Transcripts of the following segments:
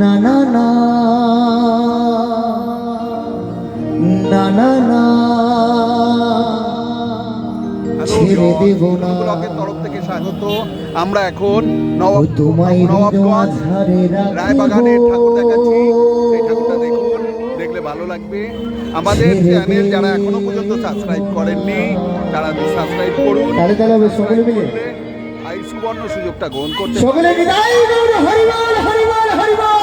না না না। না না না। ছেড়ে দেব না। তরফ থেকে স্বাগত। আমরা এখন নবাব তোমায় নবাবগঞ্জ রায়বাগানের ঠাকুর দেখাচ্ছি। সেই ঠাকুরটা দেখুন দেখলে ভালো লাগবে। আমাদের চ্যানেল যারা এখনও পর্যন্ত সাবস্ক্রাইব করেননি তারা সাবস্ক্রাইব করুন। তাহলে তাহলে সকলে মিলে এই সুবর্ণ সুযোগটা গ্রহণ করতে সকলে বিদায় গৌর হরিবল হরিবল হরিবল।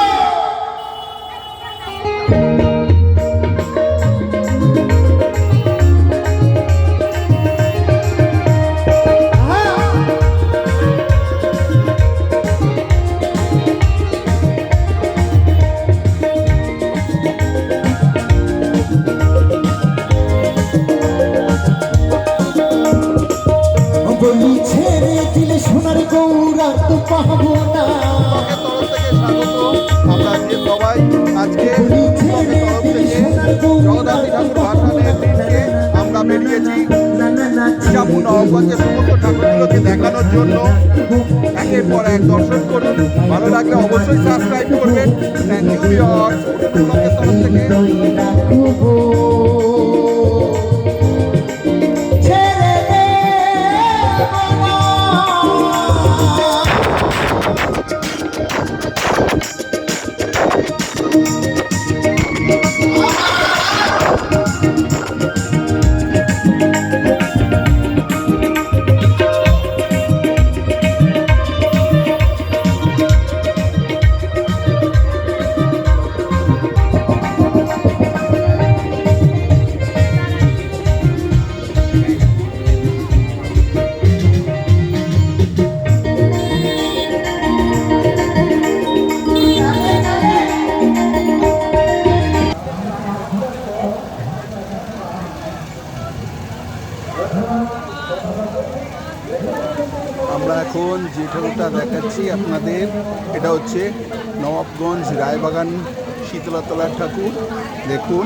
বলি দিলে সোনার গৌরা তো পাবো না আমরা সবাই আজকে তরফ থেকে জগদ্ধাত্রী ঠাকুর ভাসানের দিনকে আমরা বেরিয়েছি সমস্ত ঠাকুরগুলোকে দেখানোর জন্য একের পর এক দর্শন করুন ভালো লাগলে অবশ্যই সাবস্ক্রাইব করবেন থ্যাংক ইউ তরফ থেকে আমরা এখন যে ঠাকুরটা দেখাচ্ছি আপনাদের এটা হচ্ছে নবাবগঞ্জ রায়বাগান শীতলাতলার ঠাকুর। দেখুন।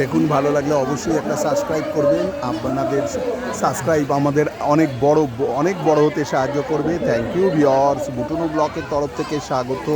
দেখুন ভালো লাগলে অবশ্যই একটা সাবস্ক্রাইব করবেন। আপনাদের সাবস্ক্রাইব আমাদের অনেক বড় অনেক বড় হতে সাহায্য করবে। থ্যাংক ইউ ভিওর্স বুটুনু ব্লকের তরফ থেকে স্বাগত।